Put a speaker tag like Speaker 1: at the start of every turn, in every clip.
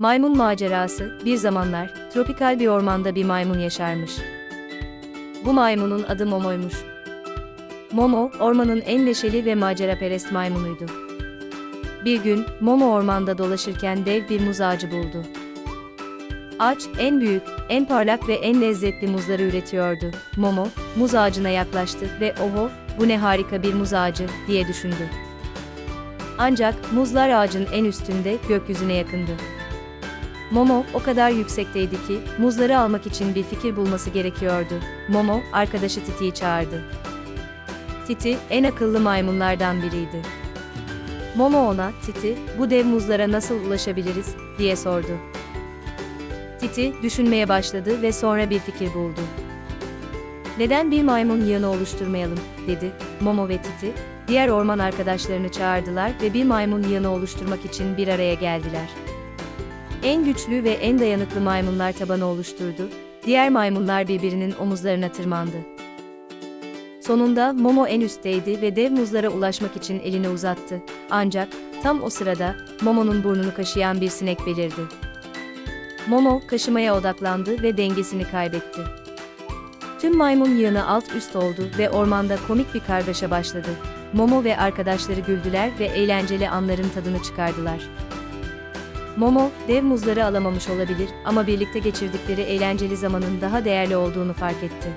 Speaker 1: Maymun macerası, bir zamanlar, tropikal bir ormanda bir maymun yaşarmış. Bu maymunun adı Momo'ymuş. Momo, ormanın en neşeli ve maceraperest maymunuydu. Bir gün, Momo ormanda dolaşırken dev bir muz ağacı buldu. Ağaç, en büyük, en parlak ve en lezzetli muzları üretiyordu. Momo, muz ağacına yaklaştı ve oho, bu ne harika bir muz ağacı, diye düşündü. Ancak, muzlar ağacın en üstünde, gökyüzüne yakındı. Momo, o kadar yüksekteydi ki, muzları almak için bir fikir bulması gerekiyordu. Momo, arkadaşı Titi'yi çağırdı. Titi, en akıllı maymunlardan biriydi. Momo ona, Titi, bu dev muzlara nasıl ulaşabiliriz, diye sordu. Titi, düşünmeye başladı ve sonra bir fikir buldu. Neden bir maymun yığını oluşturmayalım, dedi. Momo ve Titi, diğer orman arkadaşlarını çağırdılar ve bir maymun yığını oluşturmak için bir araya geldiler. En güçlü ve en dayanıklı maymunlar tabanı oluşturdu, diğer maymunlar birbirinin omuzlarına tırmandı. Sonunda Momo en üstteydi ve dev muzlara ulaşmak için elini uzattı. Ancak tam o sırada Momo'nun burnunu kaşıyan bir sinek belirdi. Momo kaşımaya odaklandı ve dengesini kaybetti. Tüm maymun yığını alt üst oldu ve ormanda komik bir kargaşa başladı. Momo ve arkadaşları güldüler ve eğlenceli anların tadını çıkardılar. Momo, dev muzları alamamış olabilir ama birlikte geçirdikleri eğlenceli zamanın daha değerli olduğunu fark etti.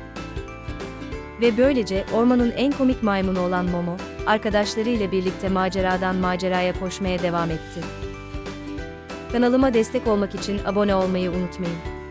Speaker 1: Ve böylece ormanın en komik maymunu olan Momo, arkadaşlarıyla birlikte maceradan maceraya koşmaya devam etti. Kanalıma destek olmak için abone olmayı unutmayın.